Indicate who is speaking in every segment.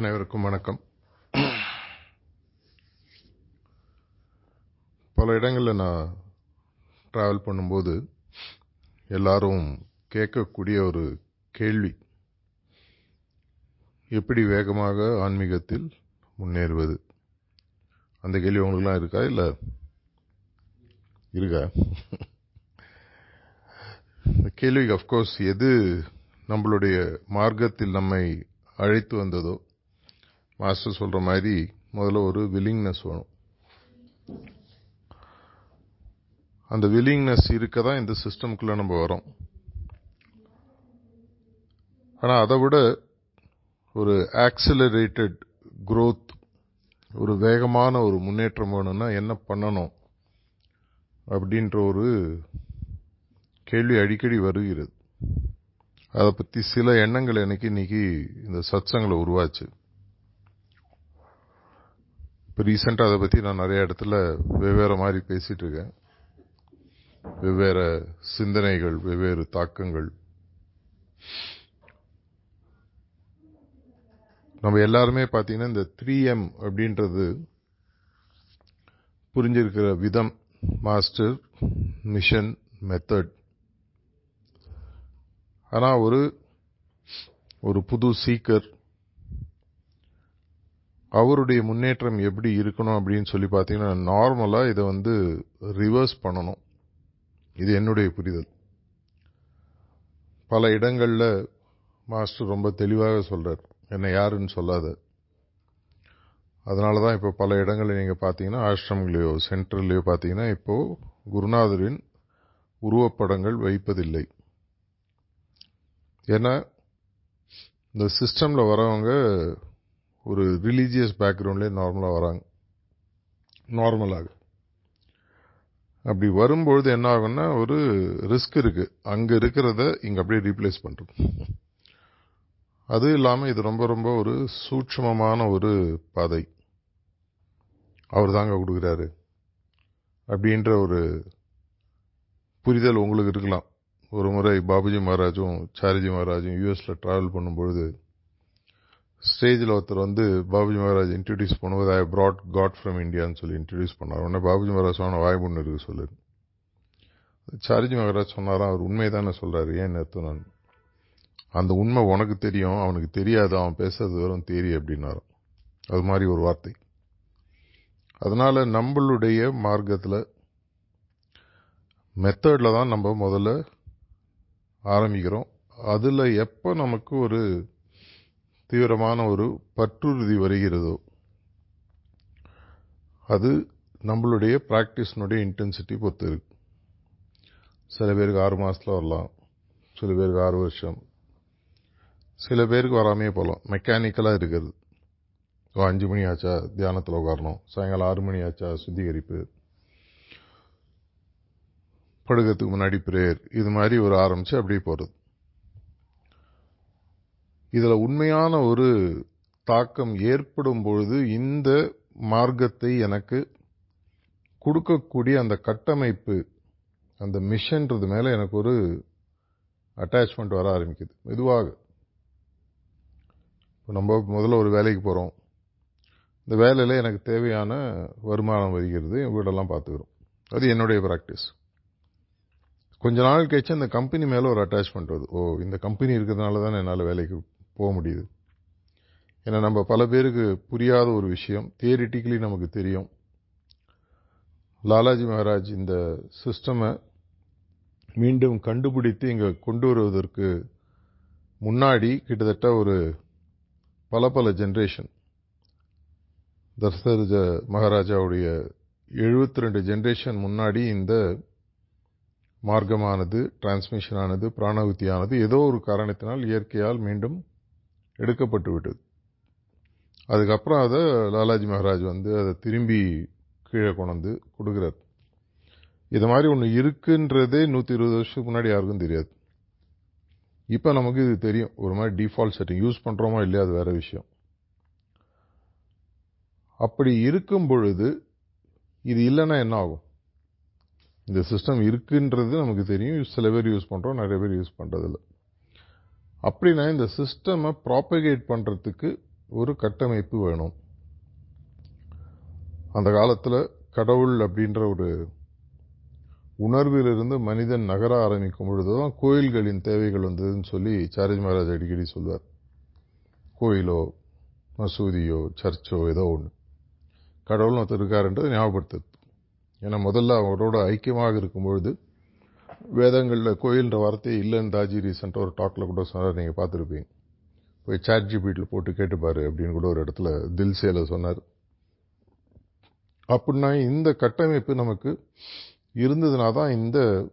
Speaker 1: அனைவருக்கும் வணக்கம். பல இடங்களில் நான் ட்ராவல் பண்ணும்போது எல்லாரும் கேட்கக்கூடிய ஒரு கேள்வி. எப்படி வேகமாக ஆன்மீகத்தில் முன்னேறுவது? அந்த கேள்வி உங்களுக்குலாம் இருக்கா இல்லை? இருக்கா? கேள்வி கேள்விக்கு அஃப்கோர்ஸ் எது நம்மளுடைய மார்க்கத்தில் நம்மை அழைத்து வந்ததோ மாஸ்டர் சொல்கிற மாதிரி முதல்ல ஒரு வில்லிங்னஸ் வேணும். அந்த வில்லிங்னஸ் இருக்க தான் இந்த சிஸ்டம்குள்ளே நம்ம வரோம். ஆனால் அதை விட ஒரு ஆக்சிலரேட்டட் க்ரோத் ஒரு வேகமான ஒரு முன்னேற்றம் வேணும்னா என்ன பண்ணணும் அப்படின்ற ஒரு கேள்வி அடிக்கடி வருகிறது. அதை பற்றி சில எண்ணங்கள் எனக்கு இன்னைக்கு இந்த சத்சங்களை உருவாச்சு. இப்போ ரீசெண்டாக அதை பற்றி நான் நிறைய இடத்துல வெவ்வேறு மாதிரி பேசிகிட்டு இருக்கேன். வெவ்வேறு சிந்தனைகள் வெவ்வேறு தாக்கங்கள். நம்ம எல்லாருமே பார்த்தீங்கன்னா இந்த த்ரீ எம் அப்படின்றது புரிஞ்சிருக்கிற விதம் மாஸ்டர் மிஷன் மெத்தட் ஆனால் ஒரு ஒரு புது சீக்கர் அவருடைய முன்னேற்றம் எப்படி இருக்கணும் அப்படின்னு சொல்லி பார்த்தீங்கன்னா நார்மலாக இதை வந்து ரிவர்ஸ் பண்ணணும். இது என்னுடைய புரிதல். பல இடங்களில் மாஸ்டர் ரொம்ப தெளிவாக சொல்கிறார் என்னை யாருன்னு சொல்லாத. அதனால தான் இப்போ பல இடங்களில் நீங்கள் பார்த்தீங்கன்னா ஆசிரமங்களையோ சென்டர்லையோ பார்த்தீங்கன்னா இப்போது குருநாதரின் உருவப்படங்கள் வைப்பதில்லை. ஏன்னா இந்த சிஸ்டமில் வரவங்க ஒரு ரிலீஜியஸ் பேக்ரவுண்ட்லேயே நார்மலாக வராங்க. நார்மலாக அப்படி வரும்பொழுது என்ன ஆகும்னா ஒரு ரிஸ்க் இருக்கு. அங்கே இருக்கிறத இங்கே அப்படியே ரீப்ளேஸ் பண்ணுறது அது இல்லாமல் இது ரொம்ப ரொம்ப ஒரு சூட்சமமான ஒரு பாதை. அவர் தாங்க கொடுக்குறாரு. அப்படின்ற ஒரு புரிதல் உங்களுக்கு இருக்கலாம். ஒரு முறை பாபுஜி மகாராஜும் சாரிஜி மகாராஜும் யூஎஸில் ட்ராவல் பண்ணும்பொழுது ஸ்டேஜில் ஒருத்தர் வந்து பாபுஜி மகாராஜ் இன்ட்ரடியூஸ் பண்ணும்போது ஐ ப்ராட் காட் ஃப்ரம் இந்தியான்னு சொல்லி இன்ட்ரடியூஸ் பண்ணார். உடனே பாபுஜி மகாராஜ் சொன்ன வாய் ஒன்று இருக்கு சொல்லுது சாரிஜி மகாராஜ் சொன்னாராம் அவர் உண்மை தானே சொல்கிறாரு ஏன் நிறுத்தும் நான் அந்த உண்மை உனக்கு தெரியும் அவனுக்கு தெரியாது அவன் பேசுறது வெறும் தேரி அப்படின்னாராம். அது மாதிரி ஒரு வார்த்தை. அதனால் நம்மளுடைய மார்க்கத்தில் மெத்தடில் தான் நம்ம முதல்ல ஆரம்பிக்கிறோம். அதில் எப்போ நமக்கு ஒரு தீவிரமான ஒரு பற்றுறுதி வருகிறதோ அது நம்மளுடைய ப்ராக்டிஸ்னுடைய இன்டென்சிட்டி பொறுத்து இருக்கு. சில பேருக்கு ஆறு மாதத்தில் வரலாம் சில பேருக்கு ஆறு வருஷம். சில பேருக்கு வராமையே போகலாம் மெக்கானிக்கலாக இருக்கிறது. ஓ அஞ்சு மணி ஆச்சா தியானத்தில் உட்காரணும் சாயங்காலம் ஆறு மணி ஆச்சா சுத்திகரிப்பு. படுக்கிறதுக்கு முன்னாடி பிரேயர் இது மாதிரி ஒரு ஆரம்பித்து அப்படியே போகிறது இதில் உண்மையான ஒரு தாக்கம் ஏற்படும் பொழுது இந்த மார்க்கத்தை எனக்கு கொடுக்கக்கூடிய அந்த கட்டமைப்பு அந்த மிஷன்றது மேலே எனக்கு ஒரு அட்டாச்மெண்ட் வர ஆரம்பிக்குது. மெதுவாக. இப்போ நம்ம முதல்ல ஒரு வேலைக்கு போகிறோம். இந்த வேலையில் எனக்கு தேவையான வருமானம் வருகிறது. என் வீடெல்லாம் பார்த்துக்கிறோம். அது என்னுடைய ப்ராக்டிஸ் கொஞ்ச நாள் கழிச்சு அந்த கம்பெனி மேலே ஒரு அட்டாச்மெண்ட் வருது. ஓ இந்த கம்பெனி இருக்கிறதுனால தான் என்னால் வேலைக்கு போக முடியுது. ஏன்னா நம்ம பல பேருக்கு புரியாத ஒரு விஷயம். தியரிட்டிக்கலி நமக்கு தெரியும். லாலாஜி மகாராஜ் இந்த சிஸ்டமை மீண்டும் கண்டுபிடித்து இங்கே கொண்டு வருவதற்கு முன்னாடி கிட்டத்தட்ட ஒரு பல பல ஜென்ரேஷன் தசரஜ மகாராஜாவுடைய எழுபத்தி ரெண்டு ஜென்ரேஷன் முன்னாடி இந்த மார்க்கமானது டிரான்ஸ்மிஷனானது பிராணகுத்தியானது ஏதோ ஒரு காரணத்தினால் இயற்கையால் மீண்டும் எடுக்கப்பட்டு விட்டது. அதுக்கப்புறம் அதை லாலாஜி மகாராஜ் வந்து அதை திரும்பி கீழே கொண்டு கொடுக்குறார். இது மாதிரி ஒன்று இருக்குன்றதே நூற்றி இருபது வருஷத்துக்கு முன்னாடி யாருக்கும் தெரியாது. இப்போ நமக்கு இது தெரியும். ஒரு மாதிரி டிஃபால்ட் செட்டிங் யூஸ் பண்ணுறோமா இல்லையா அது வேறு விஷயம். அப்படி இருக்கும் பொழுது இது இல்லைன்னா என்ன ஆகும்? இந்த சிஸ்டம் இருக்குன்றது நமக்கு தெரியும். சில பேர் யூஸ் பண்ணுறோம் நிறைய பேர் யூஸ் பண்ணுறதில்ல அப்படின்னா இந்த சிஸ்டமை ப்ராப்பகேட் பண்ணுறதுக்கு ஒரு கட்டமைப்பு வேணும். அந்த காலத்தில் கடவுள் அப்படின்ற ஒரு உணர்விலிருந்து மனிதன் நகர ஆரம்பிக்கும் பொழுது தான் கோயில்களின் தேவைகள் வந்ததுன்னு சொல்லி சாரஜி மகாராஜ் அடிக்கடி சொல்வார். கோயிலோ மசூதியோ சர்ச்சோ ஏதோ ஒன்று கடவுள் ஒருத்தர் இருக்காருன்றது ஞாபகப்படுத்துது ஏன்னா முதல்ல அவரோட ஐக்கியமாக இருக்கும்பொழுது வேதங்களில் கோயில்ன்ற வார்த்தையே இல்லைன்னு தாஜி ரீசெண்டாக ஒரு டாக்கில் கூட சொன்னார். நீங்கள் பார்த்துருப்பீங்க. போய் சாட் ஜிபிட்டில் போட்டு கேட்டுப்பார் அப்படின்னு கூட ஒரு இடத்துல தில்சேல சொன்னார். அப்படின்னா இந்த கட்டமைப்பு நமக்கு இருந்ததுனா தான் இந்த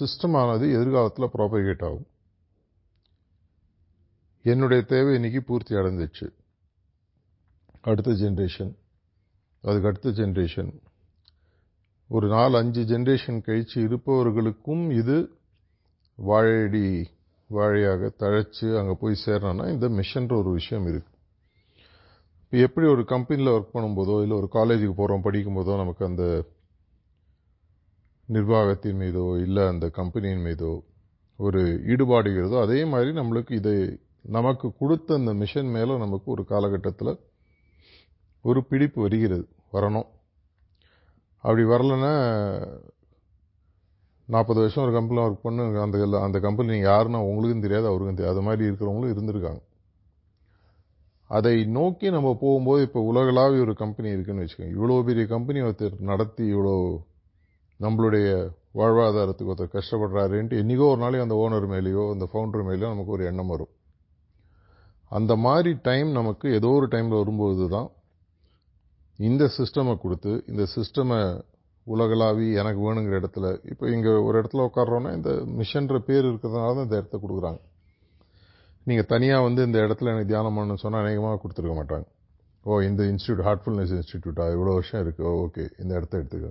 Speaker 1: சிஸ்டமானது எதிர்காலத்தில் ப்ராபகேட் ஆகும். என்னுடைய தேவை இன்றைக்கி பூர்த்தி அடைஞ்சிச்சு. அடுத்த ஜென்ரேஷன் அதுக்கு அடுத்த ஜென்ரேஷன் ஒரு நாலு அஞ்சு ஜென்ரேஷன் கழிச்சு இருப்பவர்களுக்கும் இது வாழையடி வாழையாக தழைச்சி அங்கே போய் சேரணும்னா இந்த மிஷன்ற ஒரு விஷயம் இருக்குது இப்போ எப்படி ஒரு கம்பெனியில் ஒர்க் பண்ணும்போதோ இல்லை ஒரு காலேஜுக்கு போகிறோம் படிக்கும்போதோ நமக்கு அந்த நிர்வாகத்தின் மீதோ இல்லை அந்த கம்பெனியின் மீதோ ஒரு ஈடுபாடுகிறதோ அதே மாதிரி நம்மளுக்கு இதை நமக்கு கொடுத்த அந்த மிஷன் மேலே நமக்கு ஒரு காலகட்டத்தில் ஒரு பிடிப்பு வருகிறது வரணும். அப்படி வரலன்னா நாற்பது வருஷம் ஒரு கம்பெனியில் ஒர்க் பண்ணு அந்த அந்த கம்பெனி நீங்கள் யாருன்னா உங்களுக்கும் தெரியாது அவருக்கும் தெரியாது. அது மாதிரி இருக்கிறவங்களும் இருந்திருக்காங்க. அதை நோக்கி நம்ம போகும்போது இப்போ உலகளாவிய ஒரு கம்பெனி இருக்குதுன்னு வச்சுக்கோங்க. இவ்வளோ பெரிய கம்பெனி ஒருத்தர் நடத்தி இவ்வளோ நம்மளுடைய வாழ்வாதாரத்துக்கு ஒருத்தர் கஷ்டப்படுறாருன்ட்டு என்றைக்கோ ஒரு நாளைக்கு அந்த ஓனர் மேலேயோ அந்த ஃபவுண்டர் மேலேயோ நமக்கு ஒரு எண்ணம் வரும். அந்த மாதிரி டைம் நமக்கு ஏதோ ஒரு டைமில் வரும்போது தான் இந்த சிஸ்டமை கொடுத்து இந்த சிஸ்டமை உலகளாவி எனக்கு வேணுங்கிற இடத்துல இப்போ இங்கே ஒரு இடத்துல உட்காடுறோன்னா இந்த மிஷன்ற பேர் இருக்கிறதுனால தான் இந்த இடத்த கொடுக்குறாங்க. நீங்கள் தனியாக வந்து இந்த இடத்துல எனக்கு தியானம் பண்ணணும்னு சொன்னால் அநேகமாக கொடுத்துருக்க மாட்டாங்க. ஓ இந்த இன்ஸ்டியூட் ஹார்ட்ஃபுல்னஸ் இன்ஸ்டியூட்டா இவ்வளோ வருஷம் இருக்குது ஓகே. இந்த இடத்த எடுத்துக்க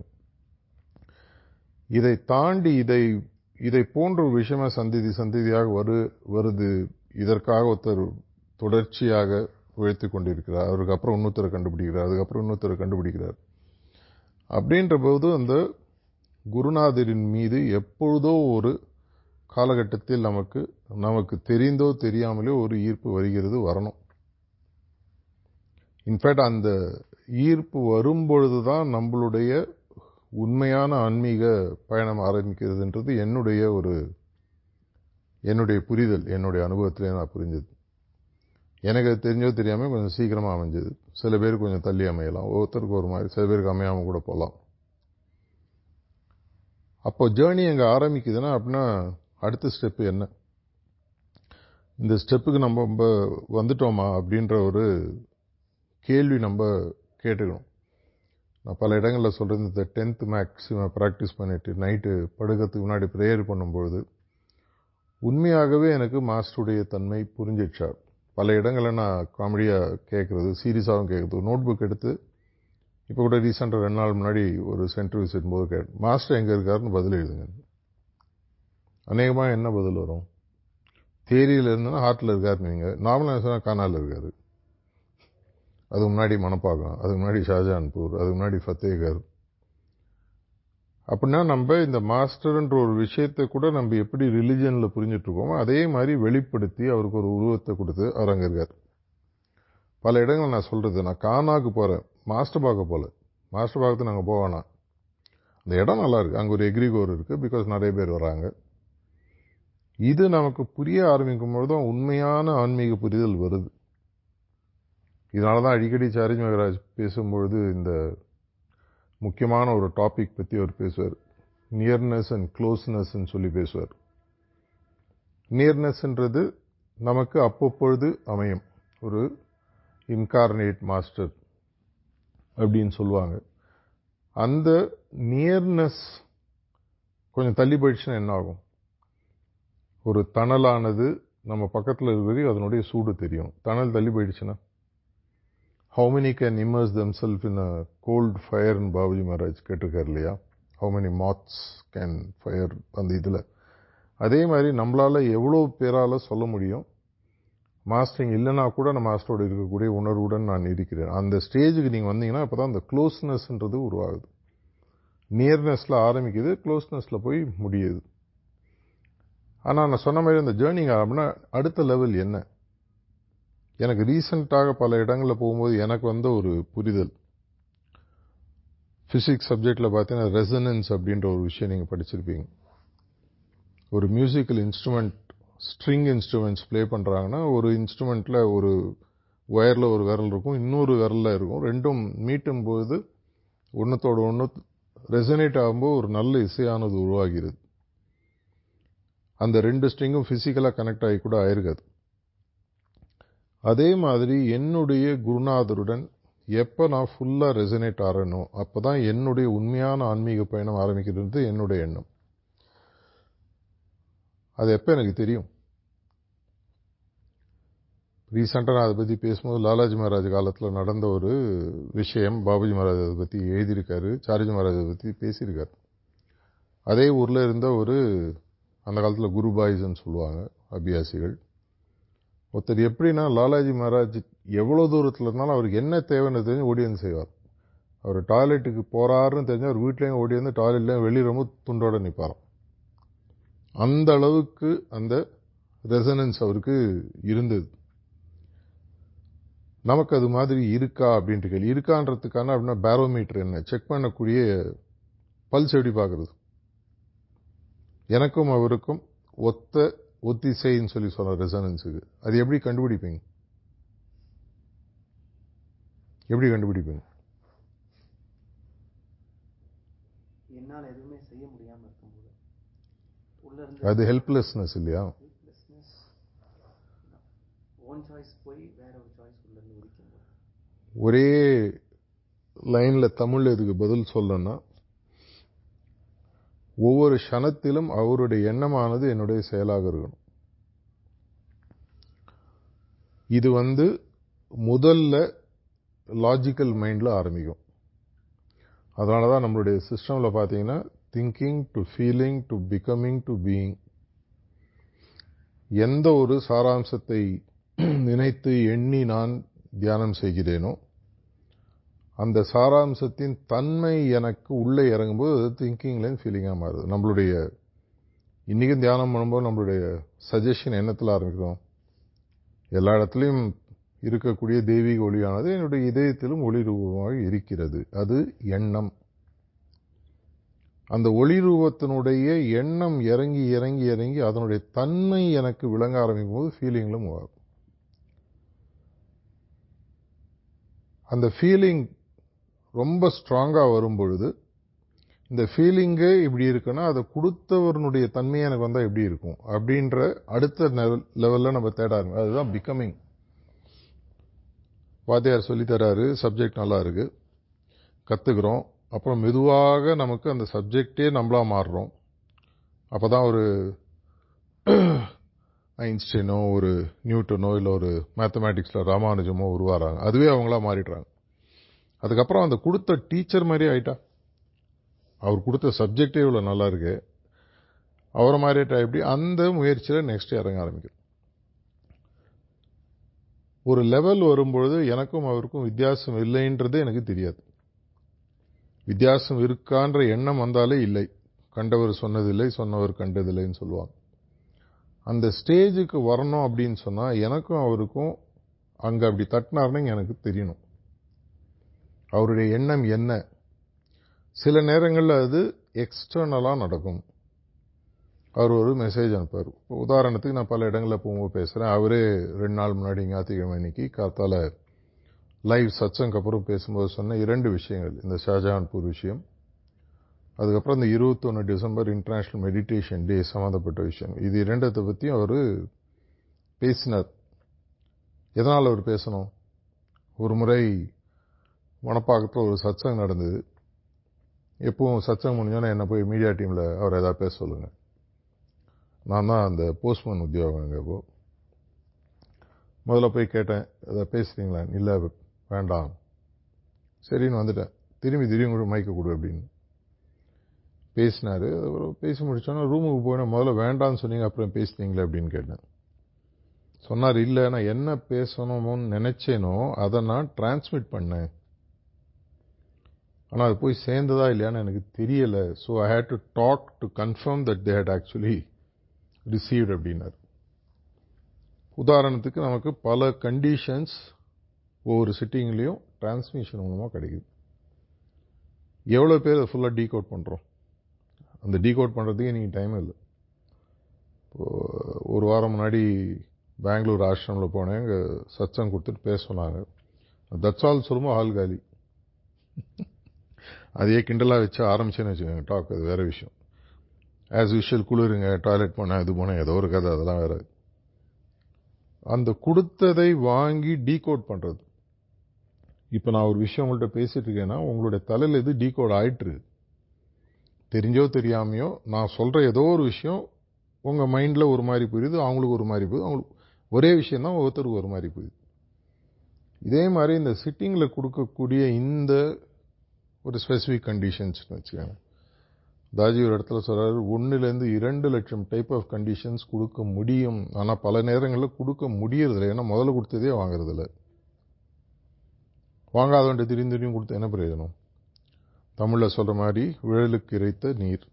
Speaker 1: இதை தாண்டி இதை இதை போன்ற ஒரு விஷயமாக சந்திதி சந்ததியாக வரு வருது. இதற்காக ஒருத்தர் தொடர்ச்சியாக உழைத்து கொண்டிருக்கிறார். அவருக்கு அப்புறம் இன்னொருத்தரை கண்டுபிடிக்கிறார். அதுக்கப்புறம் இன்னொருத்தரை கண்டுபிடிக்கிறார். அப்படின்ற போது அந்த குருநாதரின் மீது எப்பொழுதோ ஒரு காலகட்டத்தில் நமக்கு நமக்கு தெரிந்தோ தெரியாமலே ஒரு ஈர்ப்பு வருகிறது வரணும். இன்ஃபேக்ட் அந்த ஈர்ப்பு வரும்பொழுது தான் நம்மளுடைய உண்மையான ஆன்மீக பயணம் ஆரம்பிக்கிறதுன்றது என்னுடைய ஒரு என்னுடைய புரிதல் என்னுடைய அனுபவத்திலே நான் புரிஞ்சது எனக்கு அது தெரிஞ்சோ தெரியாமல் கொஞ்சம் சீக்கிரமாக அமைஞ்சது. சில பேர் கொஞ்சம் தள்ளி அமையலாம். ஒவ்வொருத்தருக்கும் ஒரு மாதிரி. சில பேருக்கு அமையாமல் கூட போகலாம் அப்போ ஜேர்னி எங்கே ஆரம்பிக்குதுன்னா அப்படின்னா அடுத்த ஸ்டெப்பு என்ன? இந்த ஸ்டெப்புக்கு நம்ம ரொம்ப வந்துட்டோமா அப்படின்ற ஒரு கேள்வி நம்ம கேட்டுக்கணும். நான் பல இடங்களில் சொல்கிறது இந்த டென்த்து மேக்ஸிமம் ப்ராக்டிஸ் பண்ணிவிட்டு நைட்டு படுக்கிறதுக்கு முன்னாடி ப்ரேயர் பண்ணும்பொழுது உண்மையாகவே எனக்கு மாஸ்டருடைய தன்மை புரிஞ்சிடுச்சா? பல இடங்களில் நான் காமெடியாக கேட்குறது சீரியஸாகவும் கேட்குறது. நோட் புக் எடுத்து இப்போ கூட ரீசெண்டாக ரெண்டு நாள் முன்னாடி ஒரு சென்டர் விசிட் போது கேட்டேன் மாஸ்டர் எங்கே இருக்காருன்னு பதில் எழுதுங்க. அநேகமாக என்ன பதில் வரும்? தேரியில் இருந்தனா ஹார்ட்டில் இருக்காருன்னு நீங்கள் நார்மலாக சொன்னால் கானாலில் இருக்கார். அதுக்கு முன்னாடி மணப்பாக்கம் அதுக்கு முன்னாடி ஷாஜான்பூர் அதுக்கு முன்னாடி ஃபத்தேகர் அப்படின்னா நம்ம இந்த மாஸ்டர்ன்ற ஒரு விஷயத்தை கூட நம்ம எப்படி ரிலிஜனில் புரிஞ்சிட்ருக்கோமோ அதே மாதிரி வெளிப்படுத்தி அவருக்கு ஒரு உருவத்தை கொடுத்து அவர் அங்கே இருக்கார் பல இடங்கள் நான் சொல்கிறது நான் கானாக்கு போகிறேன் மாஸ்டர் பார்க்க போகல மாஸ்டர் பார்க்கறது நாங்கள் போவேணாம் அந்த இடம் நல்லா இருக்குது அங்கே ஒரு எக்ரிகோர் இருக்குது பிகாஸ் நிறைய பேர் வராங்க. இது நமக்கு புரிய ஆரம்பிக்கும் பொழுது தான் உண்மையான ஆன்மீக புரிதல் வருது. இதனால தான் அடிக்கடி சாரிஜ் மகராஜ் பேசும்பொழுது இந்த முக்கியமான ஒரு டாபிக் பற்றி அவர் பேசுவார். நியர்னஸ் அண்ட் க்ளோஸ்னஸ்ன்னு சொல்லி பேசுவார். நியர்னஸ்ன்றது நமக்கு அப்பப்பொழுது அமையும். ஒரு இன்கார்னேட் மாஸ்டர் அப்படின்னு சொல்லுவாங்க. அந்த நியர்னஸ் கொஞ்சம் தள்ளி போயிடுச்சுன்னா என்ன ஆகும்? ஒரு தணலானது நம்ம பக்கத்தில் இருக்கிறது அதனுடைய சூடு தெரியும். தணல் தள்ளி போயிடுச்சுன்னா? How many can immerse them self in a cold ஃபயர்னு Babuji Maharaj கேட்டிருக்கார் இல்லையா? How many moths can fire அந்த இதில்? அதே மாதிரி நம்மளால் எவ்வளோ பேரால் சொல்ல முடியும்? மாஸ்டரிங் இல்லைனா கூட நான் மாஸ்டரோடு இருக்கக்கூடிய உணர்வுடன் நான் இருக்கிறேன். அந்த ஸ்டேஜுக்கு நீங்கள் வந்தீங்கன்னா அப்போ தான் அந்த க்ளோஸ்னஸ்ன்றது உருவாகுது. நியர்னஸில் ஆரம்பிக்குது க்ளோஸ்னஸில் போய் முடியுது. ஆனால் நான் சொன்ன மாதிரி அந்த ஜேர்னிங் ஆகும்னா அடுத்த லெவல் என்ன? எனக்கு ரீசண்டாக பல இடங்களில் போகும்போது எனக்கு வந்த ஒரு புரிதல். ஃபிசிக்ஸ் சப்ஜெக்டில் பார்த்தீங்கன்னா ரெசனன்ஸ் அப்படின்ற ஒரு விஷயம் நீங்கள் படிச்சிருப்பீங்க. ஒரு musical instrument string instruments play பண்ணுறாங்கன்னா ஒரு இன்ஸ்ட்ருமெண்ட்டில் ஒரு ஒயரில் ஒரு விரல் இருக்கும் இன்னொரு விரலில் இருக்கும். ரெண்டும் மீட்டும் போது ஒன்றத்தோட ஒன்று ரெசனேட் ஆகும்போது ஒரு நல்ல இசையானது உருவாகிறது. அந்த ரெண்டு ஸ்ட்ரிங்கும் ஃபிசிக்கலாக கனெக்ட் ஆகி கூட ஆயிருக்காது. அதே மாதிரி என்னுடைய குருநாதருடன் எப்போ நான் ஃபுல்லாக ரெசனேட் ஆகிறேனோ அப்போ தான் என்னுடைய உண்மையான ஆன்மீக பயணம் ஆரம்பிக்கிறது என்னுடைய எண்ணம். அது எப்போ எனக்கு தெரியும்? ரீசெண்டாக நான் அதை பற்றி பேசும்போது லாலாஜி மகாராஜ் காலத்தில் நடந்த ஒரு விஷயம் பாபுஜி மகாராஜ் அதை பற்றி எழுதியிருக்காரு சாரிஜி மகாராஜ் அதை பற்றி பேசியிருக்காரு. அதே ஊரில் இருந்த ஒரு அந்த காலத்தில் குரு பாய்ஸ்ன்னு சொல்லுவாங்க அபியாசிகள். ஒருத்தர் எப்படின்னா லாலாஜி மகாராஜ் எவ்வளோ தூரத்தில் இருந்தாலும் அவருக்கு என்ன தேவைன்னு தெரிஞ்சு ஓடி வந்து செய்வார். அவர் டாய்லெட்டுக்கு போகிறாருன்னு தெரிஞ்சு அவர் வீட்லேயும் ஓடி வந்து டாய்லெட்லேயும் வெளியே ரொம்ப துண்டோடு நிற்பாராம் அந்த அளவுக்கு அந்த ரெசனன்ஸ் அவருக்கு இருந்தது. நமக்கு அது மாதிரி இருக்கா அப்படின்ட்டு கேள்வி. இருக்கான்றதுக்கான அப்படின்னா பேரோமீட்டர் என்ன? செக் பண்ணக்கூடிய பல்ஸ் எப்படி பார்க்குறது? எனக்கும் அவருக்கும் ஒத்த ஒத்திசைன்னு சொல்லி சொல்ற ரெசனன்ஸுக்கு அது எப்படி கண்டுபிடிப்பீங்க? எப்படி கண்டுபிடிப்பீங்க?
Speaker 2: என்னால் எதுவுமே செய்ய முடியாம இருக்கும்போது.
Speaker 1: அது ஹெல்ப்லெஸ்னஸ் இல்லையா?
Speaker 2: ஒரு
Speaker 1: லைன்ல தமிழ்ல இதுக்கு பதில் சொல்லணும்னா ஒவ்வொரு க்ஷணத்திலும் அவருடைய எண்ணமானது என்னுடைய செயலாக இருக்கணும். இது வந்து முதல்ல லாஜிக்கல் மைண்டில் ஆரம்பிக்கும். அதனால தான் நம்மளுடைய சிஸ்டமில் பார்த்தீங்கன்னா thinking to feeling to becoming to being எந்த ஒரு சாராம்சத்தை நினைத்து எண்ணி நான் தியானம் செய்கிறேனோ அந்த சாராம்சத்தின் தன்மை எனக்கு உள்ளே இறங்கும்போது அது திங்கிங்லேருந்து ஃபீலிங்காக மாறுது. நம்மளுடைய இன்றைக்கும் தியானம் பண்ணும்போது நம்மளுடைய சஜஷன் எண்ணத்தில் ஆரம்பிக்கிறோம். எல்லா இடத்துலையும் இருக்கக்கூடிய தெய்வீக ஒளியானது என்னுடைய இதயத்திலும் ஒளி ரூபமாக இருக்கிறது. அது எண்ணம். அந்த ஒளி ரூபத்தினுடைய எண்ணம் இறங்கி இறங்கி இறங்கி அதனுடைய தன்மை எனக்கு விளங்க ஆரம்பிக்கும் போது ஃபீலிங்லும் வரும் அந்த ஃபீலிங் ரொம்ப ஸ்ட்ராங்காக வரும் பொழுது இந்த ஃபீலிங்கே இப்படி இருக்குன்னா அதை கொடுத்தவனுடைய தன்மை எனக்கு வந்தால் எப்படி இருக்கும். அப்படின்ற அடுத்த லெவலில் நம்ம தேட ஆரம்பி அதுதான் பிகமிங் வாத்தியார் சொல்லித்தராரு சப்ஜெக்ட் நல்லா இருக்கு. கற்றுக்குறோம் அப்புறம் மெதுவாக நமக்கு அந்த சப்ஜெக்டே நம்மளாக மாறுறோம். அப்போ தான் ஒரு ஐன்ஸ்டைனோ ஒரு நியூட்டனோ இல்லை ஒரு மேத்தமேட்டிக்ஸில் ராமானுஜமோ உருவாகிறாங்க அதுவே அவங்களா மாறிடுறாங்க. அதுக்கப்புறம் அந்த கொடுத்த டீச்சர் மாதிரி ஆயிட்டா. அவர் கொடுத்த சப்ஜெக்டே இவ்வளோ நல்லா இருக்கு. அவரை மாதிரிட்டா எப்படி? அந்த முயற்சியில் நெக்ஸ்ட் இறங்க ஆரம்பிக்கும் ஒரு லெவல் வரும்பொழுது எனக்கும் அவருக்கும் வித்தியாசம் இல்லைன்றது எனக்கு தெரியாது. வித்தியாசம் இருக்கான்ற எண்ணம் வந்தாலே இல்லை. கண்டவர் சொன்னதில்லை சொன்னவர் கண்டதில்லைன்னு சொல்லுவாங்க. அந்த ஸ்டேஜுக்கு வரணும் அப்படின்னு சொன்னால் எனக்கும் அவருக்கும் அங்கே அப்படி தட்டினார்னு எனக்கு தெரியணும். அவருடைய எண்ணம் என்ன? சில நேரங்களில் அது எக்ஸ்டர்னலாக நடக்கும். அவர் ஒரு மெசேஜ் அனுப்பார் உதாரணத்துக்கு நான் பல இடங்களில் போகும்போது பேசுகிறேன் அவரே ரெண்டு நாள் முன்னாடி ஞாயிற்றுக்கிழமை இன்னைக்கு காத்தால லைவ் சச்சங்க அப்புறம் பேசும்போது சொன்ன இரண்டு விஷயங்கள். இந்த ஷாஜஹான்பூர் விஷயம் அதுக்கப்புறம் இந்த இருபத்தொன்று டிசம்பர் இன்டர்நேஷ்னல் மெடிடேஷன் டே சம்மந்தப்பட்ட விஷயம். இது இரண்டத்தை பற்றியும் அவர் பேசினார். எதனால் அவர் பேசணும்? ஒரு முறை மணப்பாக்கத்தில் ஒரு சத்சங் நடந்தது. எப்பவும் சத்சங் முடிஞ்சோன்னே என்ன போய் மீடியா டீமில் அவர் எதாவது பேச சொல்லுங்கள் நான் தான் அந்த போஸ்ட்மேன் உத்தியோகம் எங்கே இப்போ முதல்ல போய் கேட்டேன் எதாவது பேசுகிறீங்களா இல்லை வேண்டாம். சரின்னு வந்துட்டேன். திரும்பி திரும்பி கூட மைக்கை கொடு அப்படின்னு. பேசினாரு. அப்புறம் பேசி முடிச்சோன்னா ரூமுக்கு போயினா முதல்ல வேண்டாம்னு சொன்னீங்க அப்புறம் பேசுனீங்களே அப்படின்னு கேட்டேன். சொன்னார் இல்லை நான் என்ன பேசணுமோன்னு நினச்சேனோ அதை நான் டிரான்ஸ்மிட் பண்ணேன். ஆனால் அது போய் சேர்ந்ததா இல்லையான்னு எனக்கு தெரியலை. So I had to talk to confirm that they had actually received அப்படின்னார். உதாரணத்துக்கு நமக்கு பல கண்டிஷன்ஸ் ஒவ்வொரு சிட்டிங்லேயும் டிரான்ஸ்மிஷன் மூலமாக கிடைக்குது. எவ்வளோ பேர் அதை ஃபுல்லாக டீகோட் பண்ணுறோம் அந்த டீகோட் பண்ணுறதுக்கு நீங்கள் டைம் இல்லை. இப்போது ஒரு வாரம் முன்னாடி பெங்களூர் ஆசிரமில் போனேன். அங்கே சச்சம் கொடுத்துட்டு பேச சொன்னாங்க. தட்ஸ் ஆல் சொல்லுமோ ஆள் காலி. அதையே கிண்டலாக வச்சு ஆரம்பிச்சேன்னு வச்சுக்கோங்க டாக் அது வேறு விஷயம். ஆஸ் யூஷுவல் குளிருங்க டாய்லெட் போனேன் இது போனேன் ஏதோ ஒரு கதை அதெல்லாம் வேறு. அந்த கொடுத்ததை வாங்கி டீகோட் பண்ணுறது இப்போ நான் ஒரு விஷயம் உங்கள்கிட்ட பேசிகிட்டு இருக்கேன்னா உங்களுடைய தலையில் இது டீகோட் ஆகிட்டுருக்கு தெரிஞ்சோ தெரியாமையோ நான் சொல்கிற ஏதோ ஒரு விஷயம் உங்கள் மைண்டில் ஒரு மாதிரி போயிடுது அவங்களுக்கு ஒரு மாதிரி போகுது அவங்களுக்கு ஒரே விஷயம் தான் ஒருத்தருக்கு ஒரு மாதிரி புரியுது. இதே மாதிரி இந்த சிட்டிங்கில் கொடுக்கக்கூடிய இந்த ஒரு ஸ்பெசிஃபிக் கண்டிஷன்ஸ்னு வச்சுக்கோங்க. தாஜி ஒரு இடத்துல சொல்கிறாரு ஒன்றுலேருந்து இரண்டு லட்சம் டைப் ஆஃப் கண்டிஷன்ஸ் கொடுக்க முடியும். ஆனால் பல நேரங்களில் கொடுக்க முடியறதில்ல. ஏன்னா முதல்ல கொடுத்ததே வாங்குறதில்ல. வாங்காதவன்ட்டு திடீர்னு திடீர்னு கொடுத்து என்ன பிரயோஜனம்? தமிழில் சொல்கிற மாதிரி விழலுக்கு இறைத்த நீர்.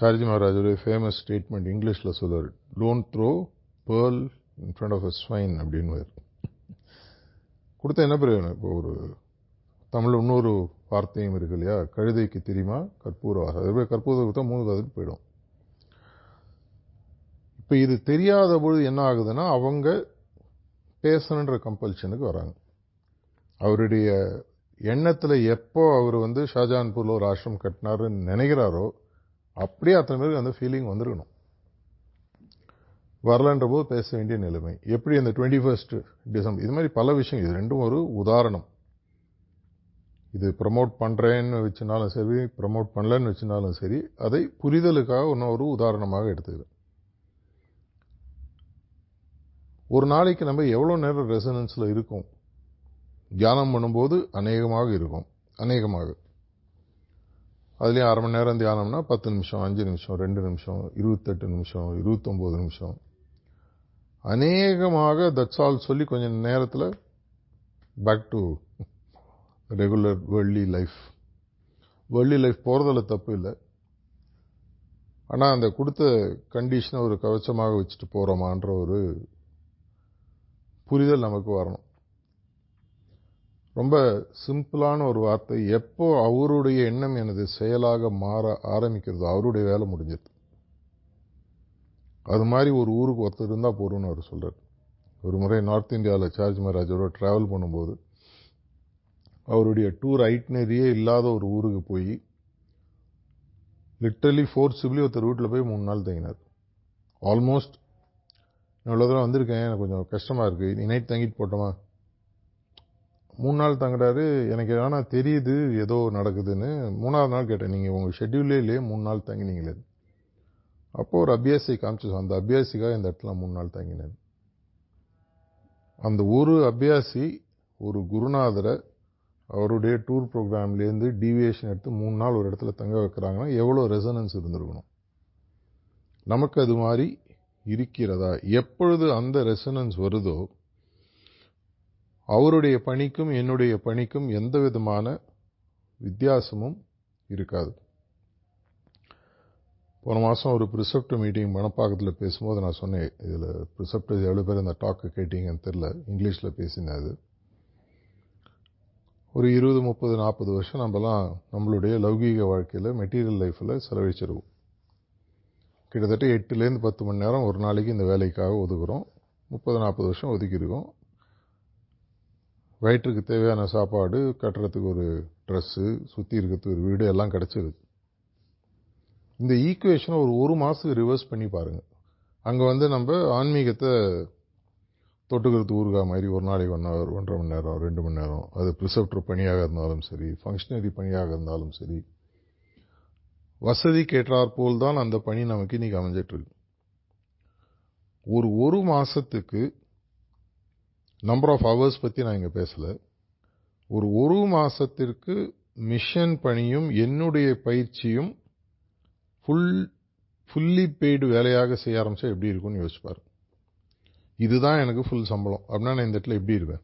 Speaker 1: சார்ஜி மகாராஜோடைய ஃபேமஸ் ஸ்டேட்மெண்ட் இங்கிலீஷில் சொல்லுவார் don't throw pearl in front of a swine அப்படின்னு கொடுத்த என்ன பிரயோஜனம்? இப்போ ஒரு தமிழ் இன்னொரு வார்த்தையும் இருக்கு இல்லையா? கழுதைக்கு தெரியுமா? கற்பூரம் அதுவே கற்பூரத்தை கொடுத்தா மூணு கதில் போயிடும். இப்போ இது தெரியாத பொழுது என்ன ஆகுதுன்னா அவங்க பேசணுன்ற கம்பல்ஷனுக்கு வராங்க. அவருடைய எண்ணத்தில் எப்போ அவர் வந்து ஷாஜான்பூரில் ஒரு ஆசிரம் கட்டினாருன்னு நினைக்கிறாரோ அப்படியே அத்தனை பேருக்கு அந்த ஃபீலிங் வந்துருக்கணும். வரலன்ற போது பேச வேண்டிய நிலைமை. எப்படி அந்த டுவெண்ட்டி ஃபர்ஸ்ட் டிசம்பர் இது மாதிரி பல விஷயம் இது ரெண்டும் ஒரு உதாரணம். இது ப்ரமோட் பண்ணுறேன்னு வச்சுனாலும் சரி ப்ரமோட் பண்ணலன்னு வச்சுனாலும் சரி அதை புரிதலுக்காக இன்னொரு ஒரு உதாரணமாக எடுத்துக்கிறேன். ஒரு நாளைக்கு நம்ம எவ்வளோ நேரம் ரெசனன்ஸில் இருக்கும்? தியானம் பண்ணும்போது அநேகமாக இருக்கும். அநேகமாக. அதுலேயும் அரை மணி நேரம் தியானம்னா பத்து நிமிஷம் அஞ்சு நிமிஷம் ரெண்டு நிமிஷம் இருபத்தெட்டு நிமிஷம் இருபத்தொம்போது நிமிஷம். அநேகமாக தட்ஸ் ஆல் சொல்லி கொஞ்சம் நேரத்தில் back to regular worldly life worldly life போகிறதில் தப்பு இல்லை. ஆனால் அந்த கொடுத்த கண்டிஷனை ஒரு கவச்சமாக வச்சுட்டு போகிறோமான்ற ஒரு புரிதல் நமக்கு வரணும். ரொம்ப சிம்பிளான ஒரு வார்த்தை எப்போ அவருடைய எண்ணம் எனது செயலாக மாற ஆரம்பிக்கிறதோ அவருடைய வேலை முடிஞ்சது அது மாதிரி ஒரு ஊருக்கு ஒருத்தர் இருந்தால் போகிறோன்னு அவர் சொல்கிறார் ஒரு முறை நார்த் இந்தியாவில் சார்ஜ் மகாராஜோட ட்ராவல் பண்ணும்போது அவருடைய டூர் ஐட்னரியே இல்லாத ஒரு ஊருக்கு போய் லிட்ரலி ஃபோர்ஸிபிளி ஒருத்தர் வீட்டில் போய் மூணு நாள் தங்கினார். ஆல்மோஸ்ட் இவ்வளோ தூரம் வந்திருக்கேன் எனக்கு கொஞ்சம் கஷ்டமாக இருக்குது நீ நைட் தங்கிட்டு போட்டோமா? மூணு நாள் தங்குறாரு. எனக்கு ஆனால் தெரியுது ஏதோ நடக்குதுன்னு. மூணாவது நாள் கேட்டேன் நீங்கள் உங்கள் ஷெட்யூலே இல்லையே மூணு நாள் தங்கினீங்களே. அப்போது ஒரு அபியாசி காமிச்சு அந்த அபியாசிக்காக இந்த இடத்துல மூணு நாள் தங்கினேன். அந்த ஒரு அபியாசி ஒரு குருநாதரை அவருடைய டூர் ப்ரோக்ராம்லேருந்து டீவியேஷன் எடுத்து மூணு நாள் ஒரு இடத்துல தங்க வைக்கிறாங்கன்னா எவ்வளோ ரெசனன்ஸ் இருந்திருக்கணும்? நமக்கு அது மாதிரி இருக்கிறதா? எப்பொழுது அந்த ரெசனன்ஸ் வருதோ அவருடைய பணிக்கும் என்னுடைய பணிக்கும் எந்த விதமான வித்தியாசமும் இருக்காது. போன மாதம் ஒரு ப்ரிசெப்ட் மீட்டிங் மணப்பாக்கத்தில் பேசும்போது நான் சொன்னேன் இதில் ப்ரிசெப்ட் எவ்வளோ பேர் இந்த டாக்கு கேட்டீங்கன்னு தெரில இங்கிலீஷில் பேசினேன் அது. ஒரு இருபது முப்பது நாற்பது வருஷம் நம்மலாம் நம்மளுடைய லௌகீக வாழ்க்கையில் மெட்டீரியல் லைஃப்பில் செலவழிச்சிருவோம். கிட்டத்தட்ட எட்டுலேருந்து பத்து மணி நேரம் ஒரு நாளைக்கு இந்த வேலைக்காக ஒதுக்குறோம். முப்பது நாற்பது வருஷம் ஒதுக்கியிருக்கோம். வயிற்றுக்கு தேவையான சாப்பாடு கட்டுறதுக்கு ஒரு ட்ரெஸ்ஸு சுற்றி இருக்கிறதுக்கு ஒரு வீடு எல்லாம் கிடச்சிருது இந்த ஈக்குவேஷனை ஒரு ஒரு மாதத்துக்கு ரிவர்ஸ் பண்ணி பாருங்கள் அங்கே வந்து நம்ம ஆன்மீகத்தை தொட்டுக்கிறது ஊருகா மாதிரி ஒரு நாளைக்கு ஒன் ஹவர் ஒன்றரை மணி நேரம் ரெண்டு மணி நேரம். அது ப்ரிசெப்டர் பணியாக இருந்தாலும் சரி ஃபங்க்ஷனரி பணியாக இருந்தாலும் சரி வசதி கேட்டாற்போல் தான் அந்த பணி நமக்கு இன்றைக்கி அமைஞ்சிட்ருக்கு ஒரு ஒரு மாதத்துக்கு நம்பர் ஆஃப் ஹவர்ஸ் பற்றி நான் இங்கே பேசலை. ஒரு ஒரு மாதத்திற்கு மிஷன் பணியும் என்னுடைய பயிற்சியும் ஃபுல் ஃபுல்லி பெய்டு வேலையாக செய்ய ஆரம்பித்தா எப்படி இருக்கும்னு யோசிப்பார் இதுதான் எனக்கு ஃபுல் சம்பளம். அப்படின்னா நான் இந்த இடத்துல எப்படி இருப்பேன்?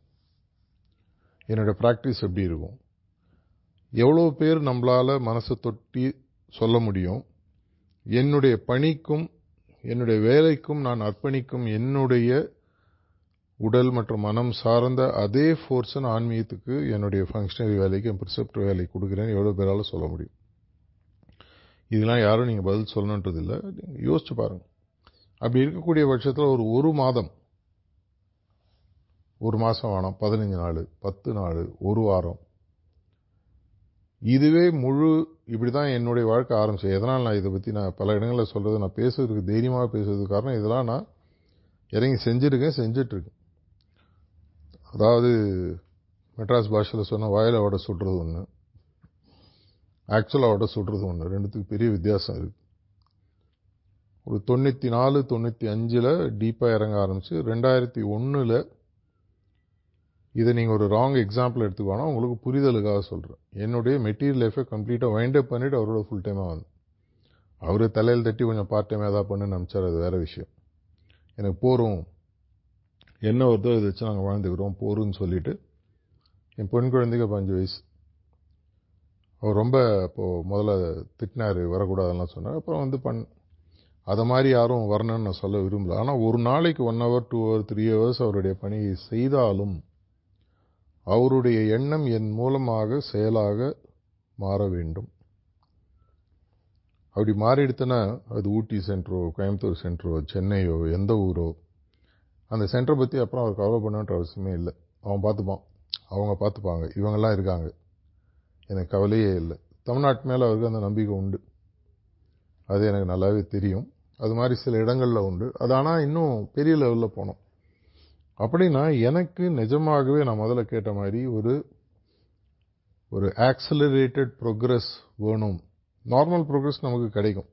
Speaker 1: என்னோடய ப்ராக்டிஸ் எப்படி இருக்கும்? எவ்வளோ பேர் நம்மளால் மனசை தொட்டி சொல்ல முடியும்? என்னுடைய பணிக்கும் என்னுடைய வேலைக்கும் நான் அர்ப்பணிக்கும் என்னுடைய உடல் மற்றும் மனம் சார்ந்த அதே ஃபோர்ஸை நான் ஆன்மீகத்துக்கு என்னுடைய ஃபங்க்ஷனரி வேலைக்கு என் ப்ரிசெப்டர் வேலைக்கு கொடுக்குறேன்னு எவ்வளோ பேரால சொல்ல முடியும்? இதெல்லாம் யாரும் நீங்கள் பதில் சொல்லணுன்றது இல்லை நீங்கள் யோசிச்சு பாருங்கள் அப்படி இருக்கக்கூடிய பட்சத்தில் ஒரு ஒரு மாதம் ஒரு மாதம் வேணாம் பதினஞ்சு நாள் பத்து நாள் ஒரு வாரம். இதுவே முழு இப்படி தான் என்னுடைய வாழ்க்கை ஆரம்பிச்சு எதனால் நான் இதை பற்றி நான் பல இடங்களில் சொல்கிறது நான் பேசுறதுக்கு தைரியமாக பேசுறதுக்கு காரணம் இதெல்லாம் நான் இறங்கி செஞ்சுருக்கேன் செஞ்சிட்ருக்கேன். அதாவது மெட்ராஸ் பாஷையில் சொன்னால் வாயில் வடை சுடுறது ஒன்று ஆக்சுவலாக வடை சுடுறது ஒன்று ரெண்டுத்துக்கு பெரிய வித்தியாசம் இருக்குது ஒரு தொண்ணூற்றி நாலு தொண்ணூற்றி அஞ்சில் டீப்பாக இறங்க ஆரம்பித்து ரெண்டாயிரத்தி ஒன்றில் இதை நீங்கள் ஒரு ராங் எக்ஸாம்பிள் எடுத்துக்கோனா உங்களுக்கு புரிதலுக்காக சொல்கிறேன் என்னுடைய மெட்டீரியல் லைஃபை கம்ப்ளீட்டாக வைண்ட் அப் பண்ணிவிட்டு அவரோட ஃபுல் டைமாக வந்து அவர் தலையில் தட்டி கொஞ்சம் பார்ட் டைம் ஏதாவது பண்ணுன்னு நினச்சார் அது வேறு விஷயம். எனக்கு போகிறோம் என்ன வருதோ இதை வச்சு நாங்கள் வாழ்ந்துக்கிறோம் போருன்னு சொல்லிட்டு என் பெண் குழந்தைக்கு பஞ்சு வயசு. அவர் ரொம்ப இப்போது முதல்ல திட்டினார் வரக்கூடாதுலாம் சொன்னார். அப்புறம் வந்து பண் அதை மாதிரி யாரும் வரணும்னு நான் சொல்ல விரும்பல. ஆனால் ஒரு நாளைக்கு one hour two hour three hours அவருடைய பணியை செய்தாலும் அவருடைய எண்ணம் என் மூலமாக செயலாக மாற வேண்டும். அப்படி மாறிடுத்துனா அது ஊட்டி சென்டரோ கோயம்புத்தூர் சென்டரோ சென்னையோ எந்த ஊரோ அந்த சென்டரை பற்றி அப்புறம் அவர் கவலை பண்ணுன்ற அவசியமே இல்லை. அவன் பார்த்துப்பான். அவங்க பார்த்துப்பாங்க. இவங்கெல்லாம் இருக்காங்க. எனக்கு கவலையே இல்லை. தமிழ்நாட்டு மேலே அவருக்கு அந்த நம்பிக்கை உண்டு. அது எனக்கு நல்லாவே தெரியும். அது மாதிரி சில இடங்களில் உண்டு. அது ஆனால் இன்னும் பெரிய லெவலில் போனோம். அப்படின்னா எனக்கு நிஜமாகவே நான் முதல்ல கேட்ட மாதிரி ஒரு ஒரு ஆக்சலரேட்டட் ப்ரோக்ரஸ் வேணும். நார்மல் ப்ரோக்ரஸ் நமக்கு கிடைக்கும்.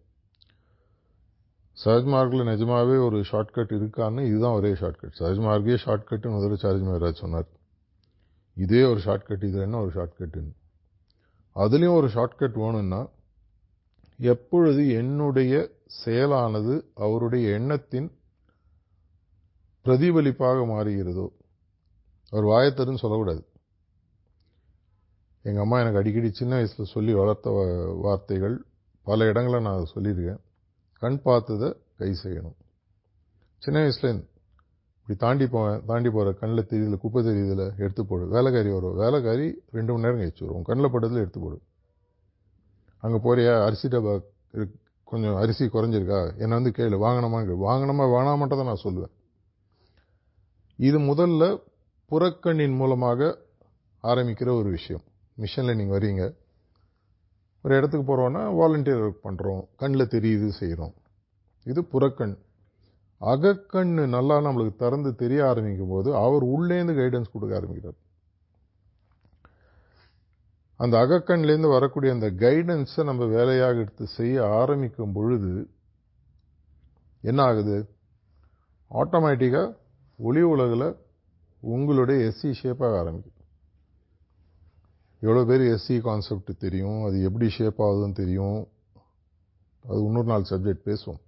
Speaker 1: சஹஜ் மார்க்கில் நிஜமாகவே ஒரு ஷார்ட்கட் இருக்கான்னு இதுதான் ஒரே ஷார்ட்கட் சஹஜ் மார்க்கே ஷார்ட்கட்டுன்னு முதல்ல சார்ஜ் மகராஜ் சொன்னார். இதே ஒரு ஷார்ட்கட் இது என்ன ஒரு ஷார்ட்கட்டுன்னு அதுலேயும் ஒரு ஷார்ட்கட் வேணும்னா எப்பொழுது என்னுடைய செயலானது அவருடைய எண்ணத்தின் பிரதிபலிப்பாக மாறுகிறதோ அவர் வாயத்தருன்னு சொல்லக்கூடாது. எங்கள் அம்மா எனக்கு அடிக்கடி சின்ன வயசில் சொல்லி வளர்த்த வார்த்தைகள் பல இடங்களில் நான் அதை சொல்லியிருக்கேன். கண் பார்த்ததை கை செய்யணும். சின்ன வயசுலேருந்து இப்படி தாண்டி போவேன் தாண்டி போகிற கண்ணில் தெரியுதுல குப்பை தெரியுதுல எடுத்து போடு. வேலைக்காரி வரும் வேலைக்காரி ரெண்டு மணி நேரம் கழிச்சு வரும் கண்ணில் பட்டதில் எடுத்து போடு. அங்கே போறியா? அரிசி டப்பா கொஞ்சம் அரிசி குறைஞ்சிருக்கா? என்னை வந்து கேளு. வாங்கணுமான்னு வாங்கணுமா வேணாமட்டதை தான் நான் சொல்லுவேன். இது முதல்ல புறக்கண்ணின் மூலமாக ஆரம்பிக்கிற ஒரு விஷயம். மிஷனில் நீங்கள் வரீங்க ஒரு இடத்துக்கு போகிறோன்னா வாலண்டியர் ஒர்க் பண்ணுறோம் கண்ணில் தெரியுது செய்கிறோம் இது புறக்கண். அகக்கண் நல்லா நம்மளுக்கு திறந்து தெரிய ஆரம்பிக்கும் போது அவர் உள்ளேருந்து கைடன்ஸ் கொடுக்க ஆரம்பிக்கிறார். அந்த அகக்கண்லேருந்து வரக்கூடிய அந்த கைடன்ஸை நம்ம வேலையாக எடுத்து செய்ய ஆரம்பிக்கும் பொழுது என்ன ஆகுது? ஆட்டோமேட்டிக்காக ஒளி உலகில் உங்களுடைய எஸ்சி ஷேப்பாக ஆரம்பிக்கும். எவ்வளோ பேர் எஸ்சி கான்செப்ட் தெரியும் அது எப்படி ஷேப் ஆகுதுன்னு தெரியும். அது இன்னொரு நாள் சப்ஜெக்ட் பேசுவோம்.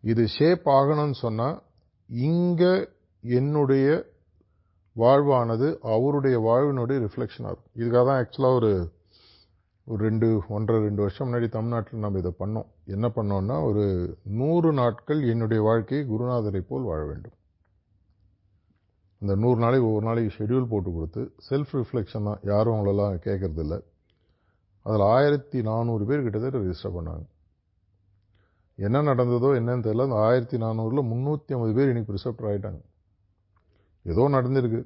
Speaker 1: இது ஷேப் ஆகணும்னு சொன்னால் இங்கே என்னுடைய வாழ்வானது அவருடைய வாழ்வினுடைய ரிஃப்ளெக்ஷனாக ஆகும். இதுக்காக தான் ஆக்சுவலாக ஒரு ஒரு ரெண்டு ஒன்றரை ரெண்டு வருஷம் முன்னாடி தமிழ்நாட்டில் நம்ம இதை பண்ணோம். என்ன பண்ணோன்னா ஒரு நூறு நாட்கள் என்னுடைய வாழ்க்கையை குருநாதரை போல் வாழ வேண்டும். இந்த நூறு நாளைக்கு ஒவ்வொரு நாளைக்கு ஷெடியூல் போட்டு கொடுத்து செல்ஃப் ரிஃப்ளெக்ஷன் தான். யாரும் அவங்களெல்லாம் கேட்கறதில்ல. அதில் ஆயிரத்தி நானூறு பேர் கிட்டத்தட்ட ரிஜிஸ்டர் பண்ணாங்க. என்ன நடந்ததோ என்னன்னு தெரியல. அந்த ஆயிரத்தி நானூறில் முந்நூற்றி ஐம்பது பேர் இன்றைக்கி ப்ரிசெப்டர் ஆகிட்டாங்க ஏதோ நடந்திருக்கு.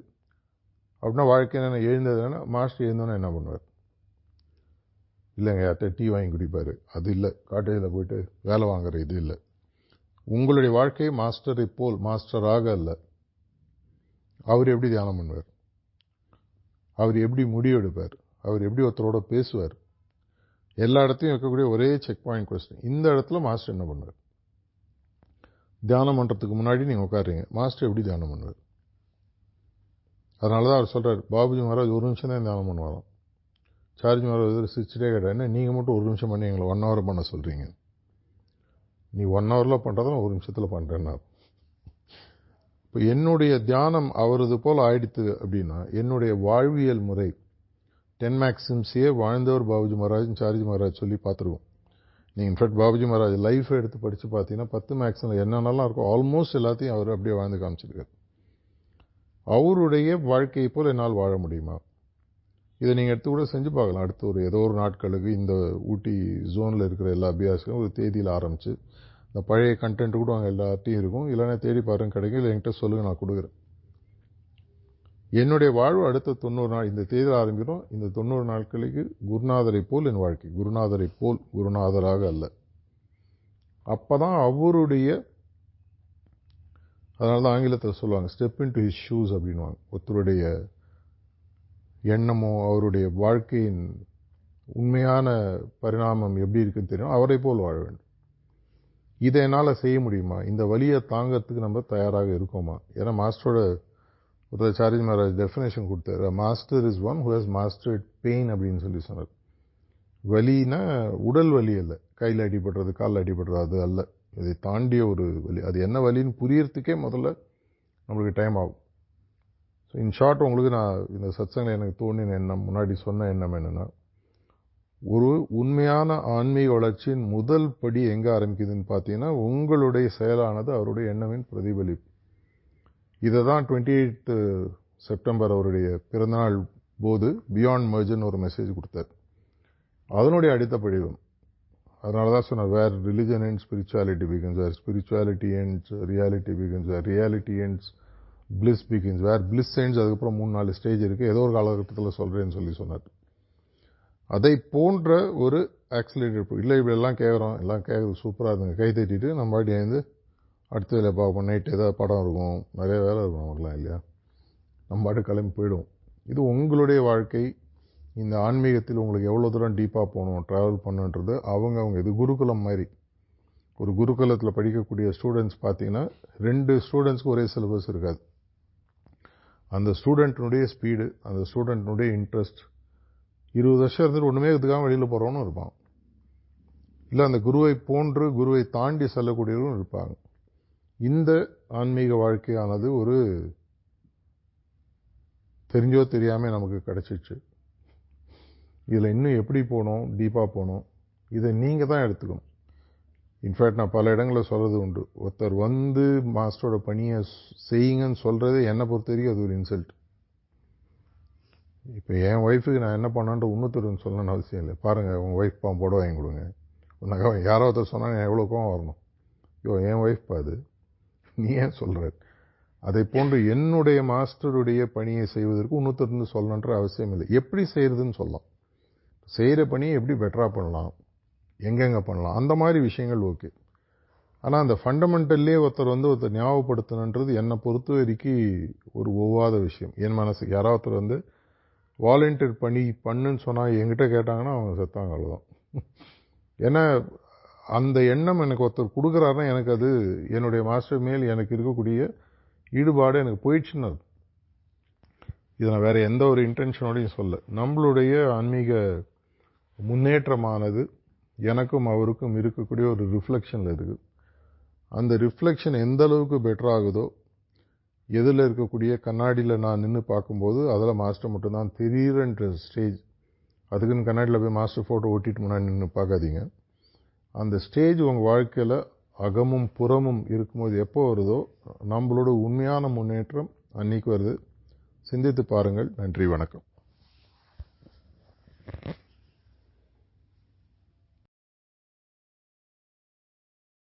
Speaker 1: அப்படின்னா வாழ்க்கை என்ன எழுந்ததுன்னா மாஸ்டர் எழுந்தோன்னா என்ன பண்ணுவார்? இல்லைங்க யார்கிட்ட டீ வாங்கி குடிப்பார். அது இல்லை. காட்டேஜில் போயிட்டு வேலை வாங்குற இது இல்லை. உங்களுடைய வாழ்க்கை மாஸ்டரை போல் மாஸ்டராக இல்லை அவர் எப்படி தியானம் பண்ணுவார்? அவர் எப்படி முடிவெடுப்பார் அவர் எப்படி ஒருத்தரோட பேசுவார்? எல்லா இடத்தையும் இருக்கக்கூடிய ஒரே செக் பாயிண்ட் கொஸ்டின் இந்த இடத்துல மாஸ்டர் என்ன பண்ணுவார்? தியானம் பண்ணுறதுக்கு முன்னாடி நீங்கள் உட்காருங்க. மாஸ்டர் எப்படி தியானம் பண்ணுவார்? அதனால தான் அவர் சொல்கிறார் பாபுஜி மகாராஜ் ஒரு நிமிஷம் தான் தியானம் பண்ணுவாராம். சார்ஜ் மகாராஜ் சிரிச்சிட்டே கேட்டார் என்ன நீங்கள் மட்டும் ஒரு நிமிஷம் பண்ணி எங்களை ஒன் ஹவர் பண்ண சொல்கிறீங்க நீ ஒன் ஹவரில் பண்ணுறதும் ஒரு நிமிஷத்தில் பண்ணுறேன்னா இப்போ என்னுடைய தியானம் அவரது போல் ஆயிடுத்து அப்படின்னா என்னுடைய வாழ்வியல் முறை டென் மேக்ஸிம்ஸையே வாழ்ந்தவர் பாபுஜி மகாராஜ் சாரிஜி மகாராஜ் சொல்லி பார்த்துருவோம். நீங்கள் இன்ஃபேக்ட் பாபுஜி மகாராஜ் லைஃப்பை எடுத்து படித்து பார்த்தீங்கன்னா பத்து மேக்ஸில் என்னென்னலாம் இருக்கோ ஆல்மோஸ்ட் எல்லாத்தையும் அவர் அப்படியே வாழ்ந்து காமிச்சிருக்காரு. அவருடைய வாழ்க்கையை போல் என்னால் வாழ முடியுமா? இதை நீங்கள் எடுத்து கூட செஞ்சு பார்க்கலாம். அடுத்து ஒரு ஏதோ ஒரு நாட்களுக்கு இந்த ஊட்டி ஜோனில் இருக்கிற எல்லா அபியாசங்களும் ஒரு தேதியில் ஆரம்பித்து இந்த பழைய கண்டென்ட் கூட அங்கே எல்லாத்தையும் இருக்கும். இல்லைன்னா தேடி பாருங்க கிடைக்கும் இல்லை என்கிட்ட சொல்லுங்கள் நான் கொடுக்குறேன். என்னுடைய வாழ்வு அடுத்த தொண்ணூறு நாள் இந்த தேதியில் ஆரம்பிக்கிறோம். இந்த தொண்ணூறு நாட்களுக்கு குருநாதரை போல் என் வாழ்க்கை. குருநாதரை போல் குருநாதராக அல்ல. அப்போ தான் அவருடைய அதனால தான் ஆங்கிலத்தில் சொல்லுவாங்க step into his shoes அப்படின்வாங்க ஒருத்தருடைய எண்ணமோ அவருடைய வாழ்க்கையின் உண்மையான பரிணாமம் எப்படி இருக்குன்னு தெரியும். அவரை போல் வாழ வேண்டும். இதை என்னால் செய்ய முடியுமா? இந்த வழியை தாங்கிறதுக்கு நம்ம தயாராக இருக்கோமா? ஏன்னா மாஸ்டரோட ஒரு சாரிஜ் மகாராஜ் டெஃபினேஷன் கொடுத்தாரு. Master is one who has mastered pain அப்படின்னு சொல்லி சொன்னார். வலினா உடல் வலி அல்ல. கையில் அடிபடுறது காலில் அடிபடுறது அது அல்ல. இதை தாண்டிய ஒரு வலி. அது என்ன வலின்னு புரியறதுக்கே முதல்ல நம்மளுக்கு டைம் ஆகும். ஸோ இன் ஷார்ட் உங்களுக்கு நான் இந்த சத்சங்கில் எனக்கு தோணின எண்ணம் முன்னாடி சொன்ன எண்ணம் என்னென்னா ஒரு உண்மையான ஆன்மீக வளர்ச்சியின் முதல் படி எங்கே ஆரம்பிக்குதுன்னு பார்த்தீங்கன்னா உங்களுடைய செயலானது அவருடைய எண்ணமின் பிரதிபலிப்பு. இதை தான் டுவெண்ட்டி எயித்து செப்டம்பர் அவருடைய பிறந்தநாள் போது பியாண்ட் மர்ஜன் ஒரு மெசேஜ் கொடுத்தார். அதனுடைய அடுத்த படிவம். அதனால தான் சொன்னார் where religion and spirituality begins where spirituality and reality begins where reality ends bliss begins where bliss ends அதுக்கப்புறம் மூணு நாலு ஸ்டேஜ் இருக்குது ஏதோ ஒரு காலகட்டத்தில் சொல்கிறேன்னு சொல்லி சொன்னார். அதை போன்ற ஒரு ஆக்சிலேட்டர் இல்லை இப்படி எல்லாம் கேட்குறோம் எல்லாம் கேட்குறது சூப்பராக இருந்தது கை தட்டிட்டு நம்ம பாட்டி எழுந்து அடுத்த வேலை பார்ப்போம். நைட்டு ஏதாவது படம் இருக்கும். நிறைய வேலை இருக்கும் நமக்குலாம் இல்லையா? நம்ம பாட்டு கிளம்பி போயிடுவோம். இது உங்களுடைய வாழ்க்கை. இந்த ஆன்மீகத்தில் உங்களுக்கு எவ்வளோ தூரம் டீப்பாக போகணும் ட்ராவல் பண்ணுன்றது அவங்க அவங்க இது குருகுலம் மாதிரி. ஒரு குருகுலத்தில் படிக்கக்கூடிய ஸ்டூடெண்ட்ஸ் பார்த்தீங்கன்னா ரெண்டு ஸ்டூடெண்ட்ஸ்க்கு ஒரே சிலபஸ் இருக்காது. அந்த ஸ்டூடெண்ட்டினுடைய ஸ்பீடு அந்த ஸ்டூடெண்ட்டினுடைய இன்ட்ரெஸ்ட் இருபது வருஷம் இருந்துட்டு ஒன்றுமே இதுக்காக வெளியில் போகிறவனும் இருப்பான். இல்லை அந்த குருவை போன்று குருவை தாண்டி செல்லக்கூடியவரும் இருப்பாங்க. இந்த ஆன்மீக வாழ்க்கையானது ஒரு தெரிஞ்சோ தெரியாமல் நமக்கு கிடச்சிச்சு. இதில் இன்னும் எப்படி போகணும் டீப்பாக போகணும் இதை நீங்கள் தான் எடுத்துக்கணும். இன்ஃபேக்ட் நான் பல இடங்களில் சொல்கிறது உண்டு. ஒருத்தர் வந்து மாஸ்டரோட பணியை செய்யுங்கன்னு சொல்கிறதே என்னை பொறுத்த வரைக்கும் அது ஒரு இன்சல்ட் இப்போ என் ஒய்ஃபுக்கு நான் என்ன பண்ணான்ட்டு இன்னொருத்தருன்னு சொல்லணும்னு அவசியம் இல்லை. பாருங்கள் உங்கள் ஒய்ஃப் பா போட வாங்கி கொடுங்க. உனக்கு யாரோ ஒருத்தர் சொன்னாங்க எவ்வளோ கோவம் வரணும். ஐயோ என் ஒய்ஃப் பா அது? நீ ஏன் சொல்கிற அதை போன்று என்னுடைய மாஸ்டருடைய பணியை செய்வதற்கு இன்னொருத்தருந்து சொல்லணுன்ற அவசியம் இல்லை. எப்படி செய்கிறதுன்னு சொல்லலாம். செய்கிற பணியை எப்படி பெட்டராக பண்ணலாம்? எங்கெங்கே பண்ணலாம்? அந்த மாதிரி விஷயங்கள் ஓகே. ஆனால் அந்த ஃபண்டமெண்டல்லே ஒருத்தர் வந்து ஒருத்தர் ஞாபகப்படுத்தணுன்றது என்னை பொறுத்த வரைக்கும் ஒரு ஒவ்வாத விஷயம். என் மனசுக்கு யாராவது ஒருத்தர் வந்து வாலண்டியர் பண்ணி பண்ணுன்னு சொன்னால் என்கிட்ட கேட்டாங்கன்னா அவங்க செத்தாங்க அவ்வளோதான் ஏன்னா அந்த எண்ணம் எனக்கு ஒருத்தர் கொடுக்குறாருன்னா எனக்கு அது என்னுடைய மாஸ்டர் மேல் எனக்கு இருக்கக்கூடிய ஈடுபாடு எனக்கு போயிடுச்சுன்னு இதை நான் வேறு எந்த ஒரு இன்டென்ஷனோடையும் சொல்ல நம்மளுடைய ஆன்மீக முன்னேற்றமானது எனக்கும் அவருக்கும் இருக்கக்கூடிய ஒரு ரிஃப்ளெக்ஷனில் இருக்குது அந்த ரிஃப்ளெக்ஷன் எந்த அளவுக்கு பெட்டர் ஆகுதோ எதில் இருக்கக்கூடிய கண்ணாடியில் நான் நின்று பார்க்கும்போது அதில் மாஸ்டர் மட்டும்தான். தெரியுறன்ற ஸ்டேஜ் அதுக்குன்னு கண்ணாடியில் போய் மாஸ்டர் ஃபோட்டோ ஒட்டிட்டு முன்னாடி நின்று பார்க்காதீங்க. அந்த ஸ்டேஜ் உங்கள் வாழ்க்கையில் அகமும் புறமும் இருக்கும்போது எப்போ வருதோ நம்மளோட உண்மையான முன்னேற்றம் அன்னைக்கு வருது. சிந்தித்து பாருங்கள். நன்றி வணக்கம்.